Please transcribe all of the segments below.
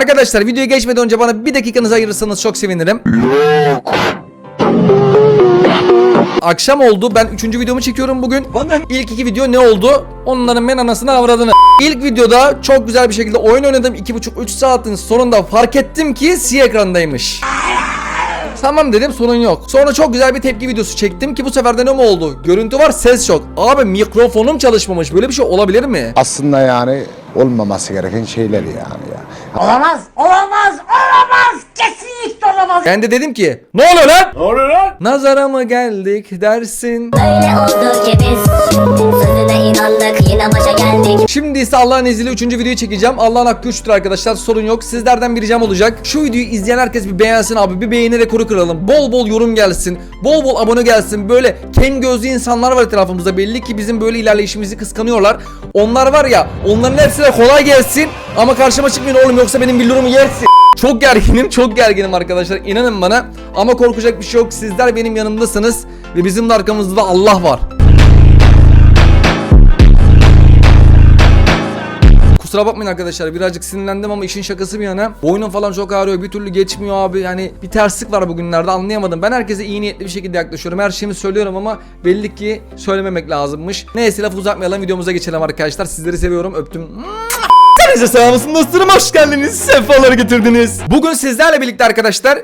Arkadaşlar videoya geçmeden önce bana bir dakikanızı ayırırsanız çok sevinirim. Akşam oldu. Ben üçüncü videomu çekiyorum bugün. İlk iki video ne oldu? Onların ben anasını avradını. İlk videoda çok güzel bir şekilde oyun oynadım. 2,5-3 saatin sonunda fark ettim ki siyah ekrandaymış. Tamam dedim sorun yok. Sonra çok güzel bir tepki videosu çektim ki bu sefer de ne mi oldu? Görüntü var ses yok. Abi mikrofonum çalışmamış. Böyle bir şey olabilir mi? aslında yani olmaması gereken şeyler yani ya. Olamaz, olamaz, olamaz. Kesinlikle olamaz. Ben de dedim ki ne oluyor lan? Ne oluyor lan? Nazara mı geldik dersin? Öyle oldu ki biz Sözüne inandık yine başa geldik Şimdi ise Allah'ın izniyle 3. videoyu çekeceğim. Allah'ın hakkı 3'tür arkadaşlar sorun yok. Sizlerden bir ricam olacak. Şu videoyu izleyen herkes bir beğensin abi. Bir beğeni rekoru kıralım. Bol bol yorum gelsin. Bol bol abone gelsin. Böyle kem gözlü insanlar var etrafımızda. Belli ki bizim böyle ilerleyişimizi kıskanıyorlar. Onlar var ya onların hepsine kolay gelsin. Ama karşıma çıkmayın oğlum yoksa benim bildirimimi yersin. Çok gerginim, çok gerginim arkadaşlar. İnanın bana. Ama korkacak bir şey yok. Sizler benim yanımdasınız. Ve bizim de arkamızda da Allah var. Kusura bakmayın arkadaşlar. Birazcık sinirlendim ama işin şakası bir yana. Boynum falan çok ağrıyor. Bir türlü geçmiyor abi. Yani bir terslik var bugünlerde. Anlayamadım. Ben herkese iyi niyetli bir şekilde yaklaşıyorum. Her şeyimi söylüyorum ama belli ki söylememek lazımmış. Neyse lafı uzatmayalım. Videomuza geçelim arkadaşlar. Sizleri seviyorum. Öptüm Hepinize sağ olsun dostlarım hoş geldiniz sefalar getirdiniz. Bugün sizlerle birlikte arkadaşlar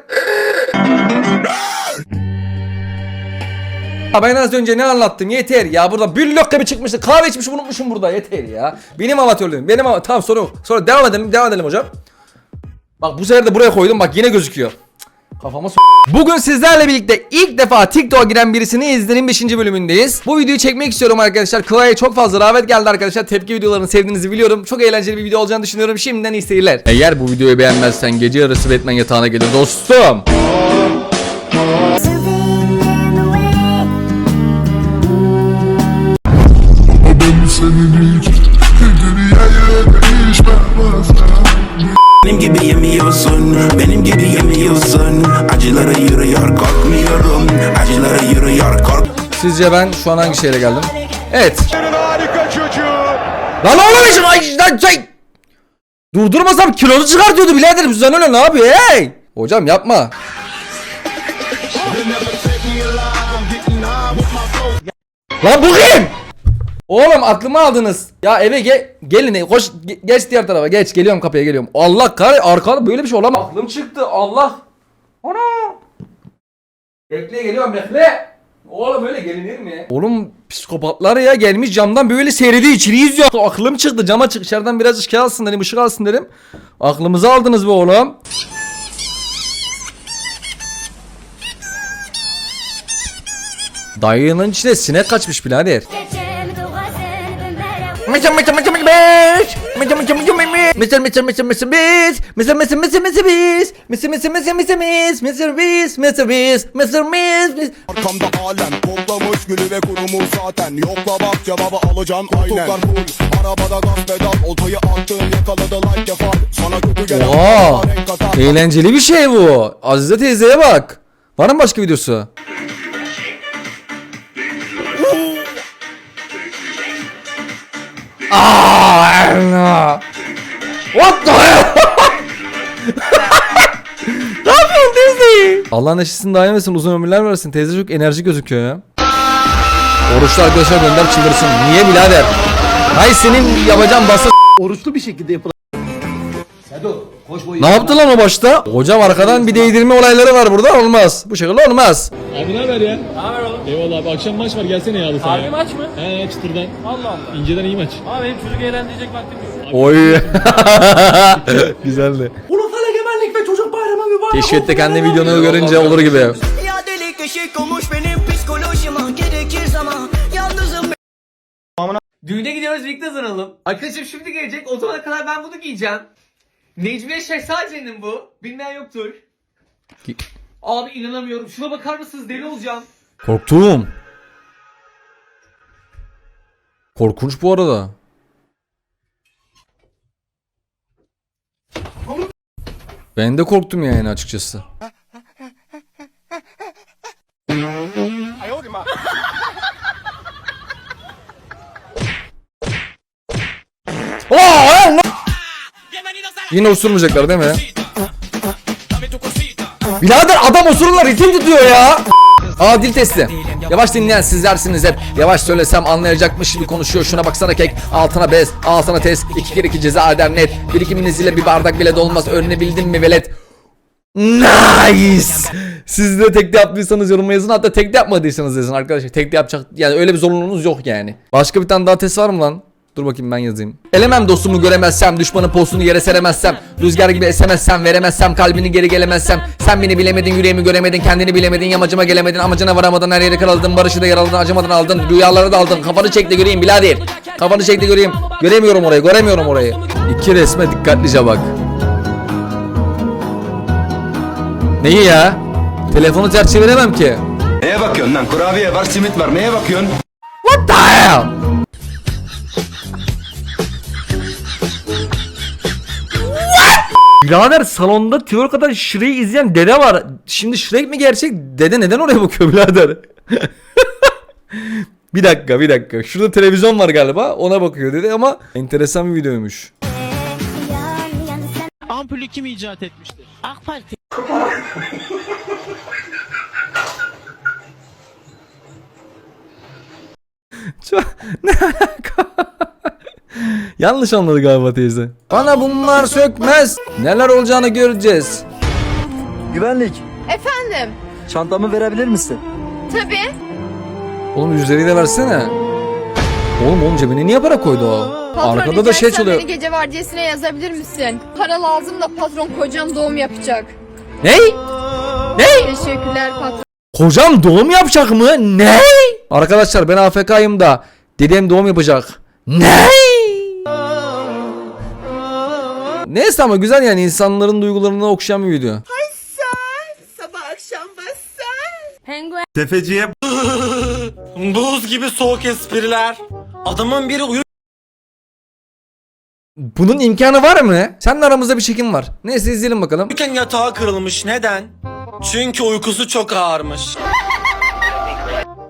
Ya ben az önce ne anlattım? Yeter ya burada bir lokka bir çıkmıştı. Kahve içmişim unutmuşum burada. Yeter ya. Benim amatörlüğüm benim ama tamam sorun sonra devam edelim devam edelim hocam. Bak bu sefer de buraya koydum. Bak yine gözüküyor Kafama Bugün sizlerle birlikte ilk defa TikTok'a giren birisini izlenin 5. bölümündeyiz. Bu videoyu çekmek istiyorum arkadaşlar. Kıvaya çok fazla rağbet geldi arkadaşlar. Tepki videolarını sevdiğinizi biliyorum. Çok eğlenceli bir video olacağını düşünüyorum. Şimdiden iyi seyirler. Eğer bu videoyu beğenmezsen gece yarısı Batman yatağına gelir dostum. Ben senin Benim gibi yemiyorsun, benim gibi yemiyorsun Acılara yürüyor korkmuyorum Acılara yürüyor kork Sizce ben şu an hangi şehre geldim? Evet. Lan oğlum işin ay lan şey. Durdurmasam kilonu çıkartıyordu birader bizden öyle ne yapıyor hey? Hocam yapma. Lan bu kim? Oğlum aklımı aldınız. Ya eve ge gelin koş ge- geç diğer tarafa geç geliyorum kapıya geliyorum. Allah kahre arkada böyle bir şey olamaz. Aklım çıktı Allah. Ana. Bekle geliyorum bekle. Oğlum böyle gelinir mi? Oğlum psikopatlar ya gelmiş camdan böyle seyrediyor içeri izliyor. Aklım çıktı cama çık içeriden biraz ışık alsın dedim ışık alsın dedim. Aklımızı aldınız be oğlum. Dayının içine sinek kaçmış birader. Mısır mısır mısır mısır biz. Mısır mısır mısır biz. Mısır mısır mısır mısır biz. Mısır mısır mısır mısır biz. Mısır mısır mısır mısır biz. Mısır biz. Mısır biz. Mısır biz. biz. Arkamda alem Kollamış gülü ve kurumu zaten Yokla bak cevabı alacağım aynen full Arabada gaz pedal Oltayı attım yakaladı like kefal Sana kötü gelen Oha. Eğlenceli bir şey bu. Azize teyzeye bak. Var mı başka videosu? Aa, What the hell? ne yapıyorsun teyze? Allah'ın eşisini daim etsin uzun ömürler versin. Teyze çok enerji gözüküyor ya. Oruçlu arkadaşlar gönder çıldırsın. Niye birader? Hay senin yapacağın basa oruçlu bir şekilde yapılan Ne yaptı lan o başta? Hocam arkadan bir değdirme olayları var burada olmaz. Bu şekilde olmaz. Abi ne haber ya? Ne haber? Eyvallah abi akşam maç var gelsene yağlı sahaya. Harbi maç mı? He çıtırdan. Allah Allah. İnceden iyi maç. Abi benim çocuk eğlendirecek vaktim yok. Oy. Güzeldi. Ulusal Egemenlik ve Çocuk Bayramı mübarek Keşfette kendi videonu görünce olur gibi. Ya delik eşik olmuş benim psikolojime Gerekir zaman yalnızım Düğüne gidiyoruz birlikte hazırlanalım. Arkadaşım şimdi gelecek. O zamana kadar ben bunu giyeceğim. Necmiye Şehzade'nin bu. Bilmeyen yoktur. Abi inanamıyorum. Şuna bakar mısınız? Deli olacağım. Korktum. Korkunç bu arada. Ben de korktum yani açıkçası. Oh, Yine osurmayacaklar değil mi? Birader adam osururlar ritim tutuyor ya. Aa dil testi. Yavaş dinleyen sizlersiniz hep. Yavaş söylesem anlayacakmış gibi konuşuyor. Şuna baksana kek. Altına bez, altına test. İki kere iki ceza eder net. Birikiminiz ile bir bardak bile dolmaz. Önüne bildin mi velet? Nice. Siz de tekte yaptıysanız yoruma yazın. Hatta tekte yapmadıysanız yazın arkadaşlar. Tekte yapacak yani öyle bir zorunluluğunuz yok yani. Başka bir tane daha test var mı lan? Dur bakayım ben yazayım. Elemem dostumu göremezsem, düşmanın postunu yere seremezsem, rüzgar gibi esemezsem, veremezsem, kalbini geri gelemezsem, sen beni bilemedin, yüreğimi göremedin, kendini bilemedin, yamacıma gelemedin, amacına varamadın, her yere karaladın, barışı da yaraladın, acımadın aldın, rüyaları da aldın, kafanı çek de göreyim birader. Kafanı çek de göreyim. Göremiyorum orayı, göremiyorum orayı. İki resme dikkatlice bak. Neyi ya? Telefonu ters çeviremem ki. Neye bakıyorsun lan? Kurabiye var, simit var. Neye bakıyorsun? What the hell? Birader salonda tiyoro kadar Shrek'i izleyen dede var. Şimdi Shrek mi gerçek? Dede neden oraya bakıyor birader? bir dakika bir dakika. Şurada televizyon var galiba. Ona bakıyor dedi ama enteresan bir videoymuş. Ampulü kim icat etmiştir? AK Parti Çok... ne alaka? Yanlış anladı galiba teyze. Bana bunlar sökmez. Neler olacağını göreceğiz. Güvenlik. Efendim? Çantamı verebilir misin? Tabii. Oğlum yüzleri de versene. Oğlum oğlum cebine niye para koydu o? Patron Arkada da şey çalıyor. Beni gece vardiyasına yazabilir misin? Para lazım da patron kocam doğum yapacak. Ney? Ney? Teşekkürler patron. Kocam doğum yapacak mı? Ne? Arkadaşlar ben AFK'yım da dedem doğum yapacak. Ne? Neyse ama güzel yani insanların duygularını okşayan bir video. Tefeciye Buz gibi soğuk espriler. Adamın biri uyur Bunun imkanı var mı? Seninle aramızda bir çekim var. Neyse izleyelim bakalım. Uyurken yatağı kırılmış. Neden? Çünkü uykusu çok ağırmış.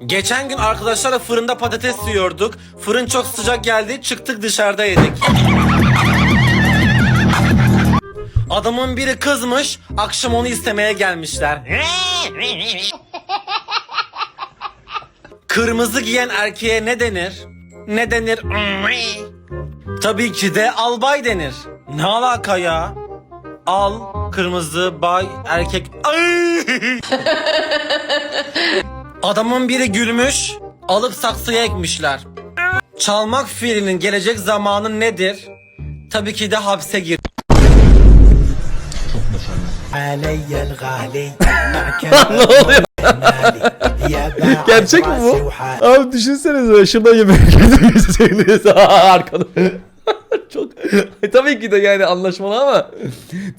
Geçen gün arkadaşlarla fırında patates yiyorduk. Fırın çok sıcak geldi. Çıktık dışarıda yedik. Adamın biri kızmış. Akşam onu istemeye gelmişler. Kırmızı giyen erkeğe ne denir? Ne denir? Tabii ki de albay denir. Ne alaka ya? Al, kırmızı, bay, erkek. Adamın biri gülmüş, alıp saksıya ekmişler. Çalmak fiilinin gelecek zamanı nedir? Tabii ki de hapse gir. Gerçek mi bu? Abi düşünsenize şuradan yemek yedirseniz arkada. Çok tabii ki de yani anlaşmalı ama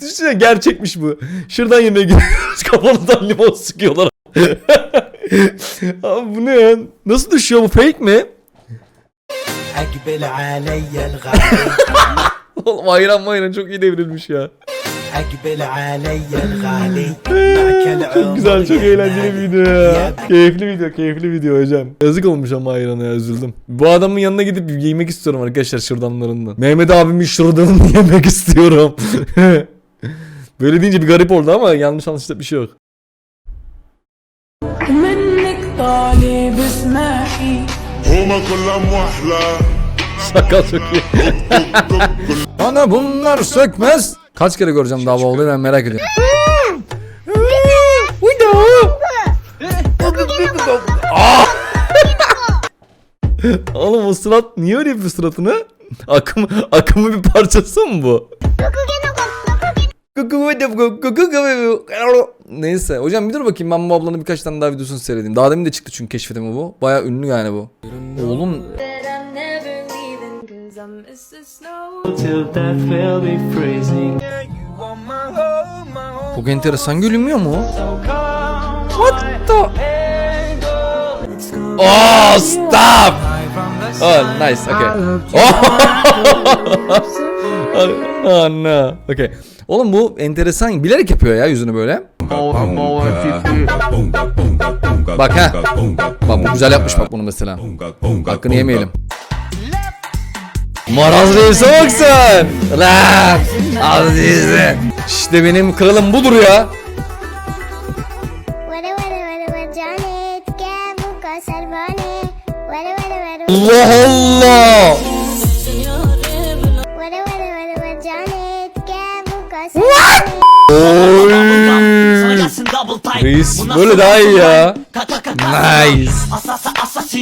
düşünsene gerçekmiş bu. Şuradan yemeğe gidiyoruz kafanızdan limon sıkıyorlar. Abi bu ne ya? Nasıl düşüyor bu fake mi? Oğlum ayran mayran çok iyi devrilmiş ya. Çok güzel çok eğlenceli bir video ya. Keyifli video keyifli video hocam. Yazık olmuş ama ayrana ya üzüldüm. Bu adamın yanına gidip yemek istiyorum arkadaşlar şırdanlarından. Mehmet abimin şırdanını yemek istiyorum. Böyle deyince bir garip oldu ama yanlış anlaşılacak bir şey yok. Sakal çok iyi. Bana bunlar sökmez. Kaç kere göreceğim daha bu olayı ben merak ediyorum. Ah! Oğlum o surat niye öyle yapıyor suratını? Akım, akımın bir parçası mı bu? Neyse hocam bir dur bakayım ben bu ablanın birkaç tane daha videosunu seyredeyim. Daha demin de çıktı çünkü keşfetime bu. Baya ünlü yani bu. Oğlum çok enteresan gülünmüyor mu? What the? Oh stop! Oh nice okay. Oh, oh no. Okay. Oğlum bu enteresan. Bilerek yapıyor ya yüzünü böyle. Bak ha. Bak bu güzel yapmış bak bunu mesela. Hakkını yemeyelim. Maraz Reis'e bak sen. Lan. Aziz'e. İşte benim kralım budur ya. Allah Allah. Oy. Reis böyle daha iyi ya. Nice.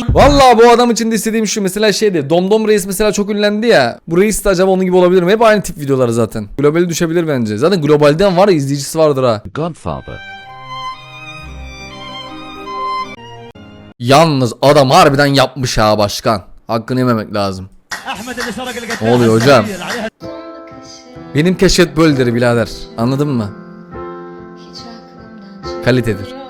Vallahi bu adam için de istediğim şu mesela şeydi. Domdom Reis mesela çok ünlendi ya. Bu Reis de acaba onun gibi olabilir mi? Hep aynı tip videoları zaten. Globali düşebilir bence. Zaten globalden var ya izleyicisi vardır ha. Godfather. Yalnız adam harbiden yapmış ha başkan. Hakkını yememek lazım. Ne oluyor hocam? Benim keşfet böyledir birader. Anladın mı? Kalitedir.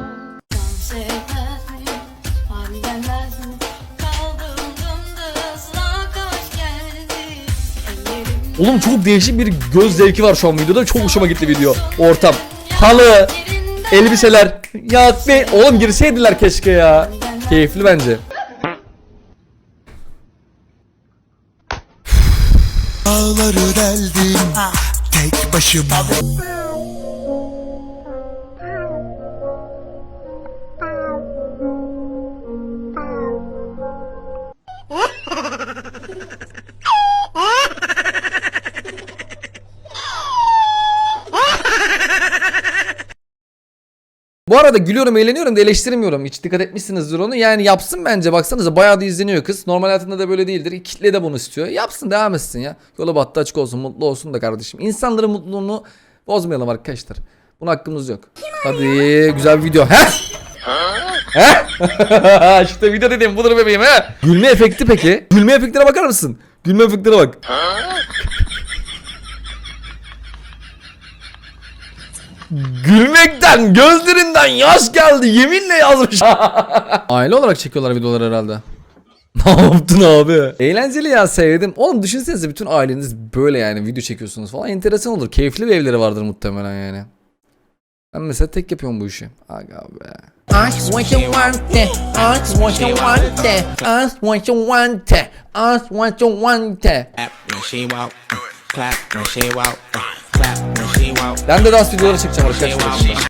Oğlum çok değişik bir göz zevki var şu an videoda. Çok hoşuma gitti video. Ortam. Halı. Elbiseler. Ya be oğlum girseydiler keşke ya. Keyifli bence. Dağları deldim tek başıma Bu arada gülüyorum eğleniyorum da eleştirmiyorum. Hiç dikkat etmişsinizdir onu. Yani yapsın bence baksanıza bayağı da izleniyor kız. Normal hayatında da böyle değildir. Kitle de bunu istiyor. Yapsın devam etsin ya. Yolu battı açık olsun mutlu olsun da kardeşim. İnsanların mutluluğunu bozmayalım arkadaşlar. Buna hakkımız yok. Hadi güzel bir video. Heh! Heh! işte video dedim budur bebeğim he. Gülme efekti peki. Gülme efektine bakar mısın? Gülme efektine bak. Gülmekten gözlerinden yaş geldi yeminle yazmış. Aile olarak çekiyorlar videoları herhalde. ne yaptın abi? Eğlenceli ya sevdim. Oğlum düşünsenize bütün aileniz böyle yani video çekiyorsunuz falan. Enteresan olur. Keyifli bir evleri vardır muhtemelen yani. Ben mesela tek yapıyorum bu işi. Aga be. Ask what you want it, ask what you want it, ask what you want it, ask what you want it. Ben de dans videoları çekeceğim arkadaşlar.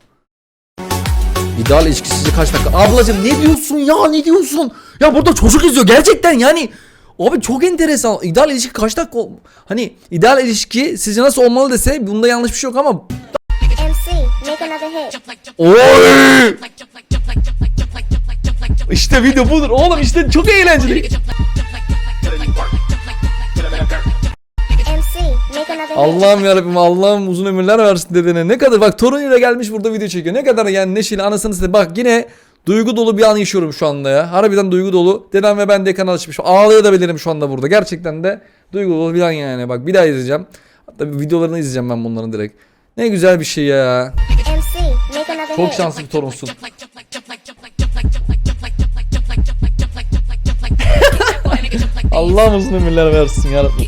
İdeal ilişki sizi kaç dakika? Ablacım ne diyorsun ya ne diyorsun? Ya burada çocuk izliyor gerçekten yani. Abi çok enteresan. İdeal ilişki kaç dakika? Hani ideal ilişki sizce nasıl olmalı dese bunda yanlış bir şey yok ama. Oy! İşte video budur. Oğlum işte çok eğlenceli. Hit. Allah'ım yarabbim Allah'ım uzun ömürler versin dedene. Ne kadar bak torunuyla gelmiş burada video çekiyor. Ne kadar yani neşeli anasını satayım. Bak yine duygu dolu bir an yaşıyorum şu anda ya. Harbiden duygu dolu. Dedem ve ben de kanal açmış. Ağlayabilirim şu anda burada. Gerçekten de duygu dolu bir an yani. Bak bir daha izleyeceğim. Hatta videolarını izleyeceğim ben bunların direkt. Ne güzel bir şey ya. Çok şanslı bir torunsun. Allah'ım uzun ömürler versin yarabbim.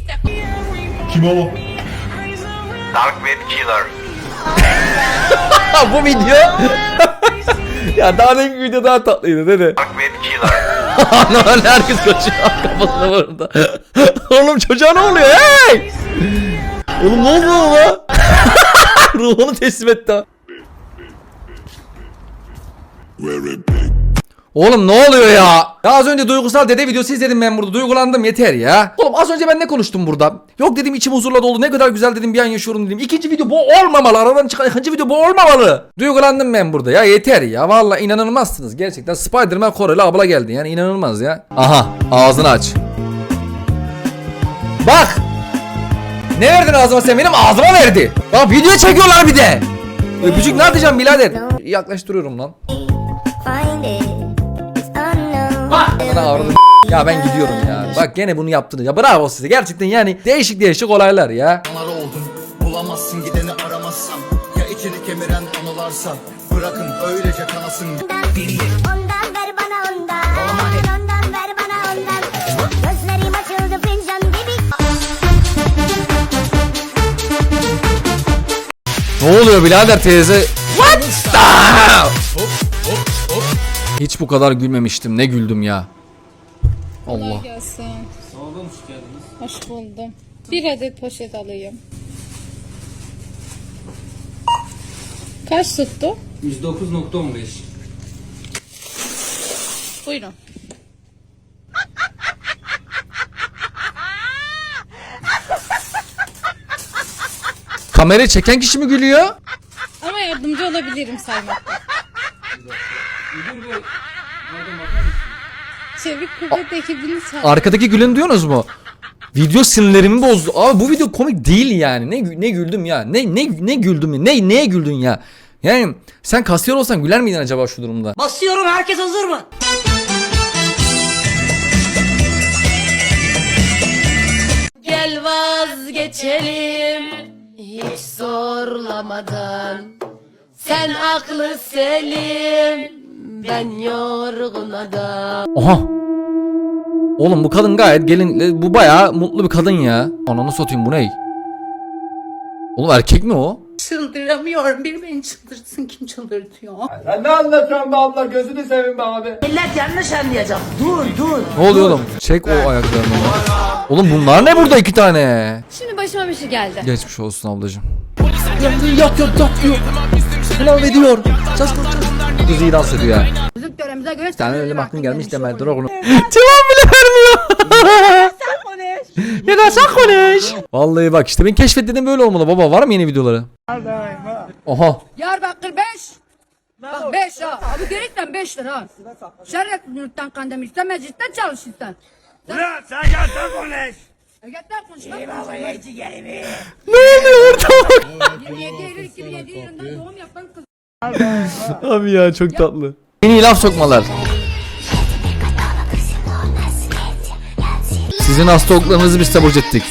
Dark Web Killer. Ha bu video. ya daha deminki video daha tatlıydı dede. Dark Web Killer. Anan herkes kaçıyor kafasına burada. Oğlum çocuğa ne oluyor hey? Oğlum ne oldu ona? Ruhunu teslim etti ha. Oğlum ne oluyor ya? Ya az önce duygusal dede videosu izledim ben burada. Duygulandım yeter ya. Oğlum az önce ben ne konuştum burada? Yok dedim içim huzurla dolu. Ne kadar güzel dedim bir an yaşıyorum dedim. İkinci video bu olmamalı. Aradan çıkan ikinci video bu olmamalı. Duygulandım ben burada ya yeter ya. Vallahi inanılmazsınız. Gerçekten Spider-Man Koreli abla geldi. Yani inanılmaz ya. Aha ağzını aç. Bak. Ne verdin ağzıma sen benim ağzıma verdi. Bak video çekiyorlar bir de. Öpücük ne atacağım birader? Yaklaştırıyorum lan. Bana ağrıdı. Ya ben gidiyorum ya. Bak gene bunu yaptınız. Ya bravo size. Gerçekten yani değişik değişik olaylar ya. oldun Bulamazsın gideni aramazsan Ya içini kemiren anılarsa Bırakın öylece kanasın Ondan ver bana ondan. Ondan ver bana ondan. Gözlerim açıldı fincan gibi. Ne oluyor birader teyze? What the Hiç bu kadar gülmemiştim. Ne güldüm ya. Allah. Gelsin. Hoş Hoş buldum. Bir adet poşet alayım. Kaç tuttu? 109.15 Buyurun. Kamerayı çeken kişi mi gülüyor? Ama yardımcı olabilirim saymakta. Çevik kuvvet ekibini çağır. Arkadaki gülün diyorsunuz mu? Video sinirlerimi bozdu. Abi bu video komik değil yani. Ne ne güldüm ya? Ne ne ne güldüm ya? Ne neye güldün ya? Yani sen kasiyer olsan güler miydin acaba şu durumda? Basıyorum herkes hazır mı? Gel vazgeçelim hiç zorlamadan. Sen aklı selim ben yorgun adam. Oha. Oğlum bu kadın gayet gelin bu bayağı mutlu bir kadın ya. Ananı satayım bu ne? Oğlum erkek mi o? Çıldıramıyorum. Biri beni çıldırtsın kim çıldırtıyor? Millet yanlış anlayacak. Dur dur. Ne oluyor oğlum? Çek o ayaklarını. Oğlum bunlar ne burada iki tane? Şimdi başıma bir şey geldi. Geçmiş olsun ablacığım. Yandı yatıyor takıyor. Helal ediyor. Çaz çaz çaz. Kız iyi dans ediyor ya. Bizim töremize göre Sen ölüm aklın gelmiş deme dur oğlum. Cevap bile vermiyor. Ya da sen konuş. Vallahi bak işte ben keşfetledim böyle olmalı baba. Var mı yeni videoları? Oha. Yar bak 45. Bak 5 ha. Abi gerekten 5 lira. Şerret yurttan kandem istemez cidden çalış isten. Ulan sen yattan konuş. E, yattan konuş. Ne oluyor? Abi ya çok tatlı. Yeni laf sokmalar. Sizin hasta oklarınızı biz taburcu ettik.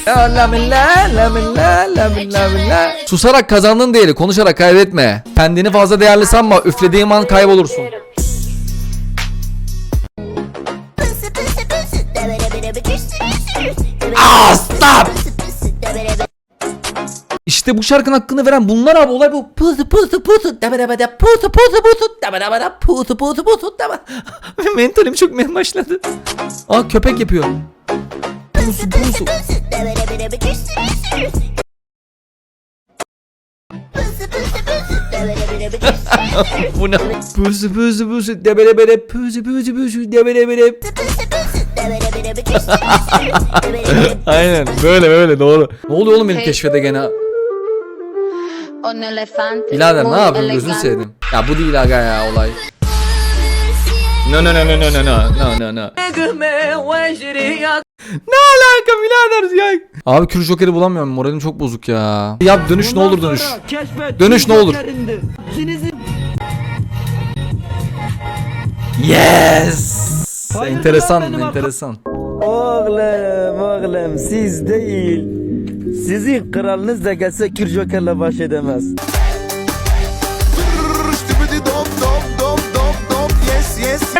Susarak kazandın değeri konuşarak kaybetme. Pendini fazla değerli sanma üflediğin an kaybolursun. Ah stop! İşte bu şarkının hakkını veren bunlar abi olay bu. Pusu pusu pusu debedebede pusu pusu pusu debedebede pusu pusu pusu debe. Mentalim çok mem başladı. Aa köpek yapıyor. Pusu pusu. bu ne? Pusu pusu pusu debere bere pusu pusu pusu debere bere. Aynen böyle böyle doğru. Ne oluyor oğlum benim keşfede gene? Un elefante. Birader ne yapıyorsun gözünü sevdim. Ya bu değil aga ya olay. No no no no no no no no no no. Ne alaka birader ya? Abi Kür Joker'i bulamıyorum moralim çok bozuk ya. Yap dönüş ne olur dönüş. Dönüş ne olur. Yes. Enteresan enteresan. Oğlum oğlum siz değil. Sizin kralınız da gelse Kür Joker'le baş edemez.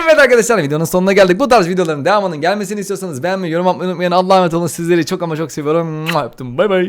Evet arkadaşlar videonun sonuna geldik. Bu tarz videoların devamının gelmesini istiyorsanız beğenmeyi, yorum atmayı unutmayın. Allah'a emanet olun. Sizleri çok ama çok seviyorum. Öptüm. Bay bay.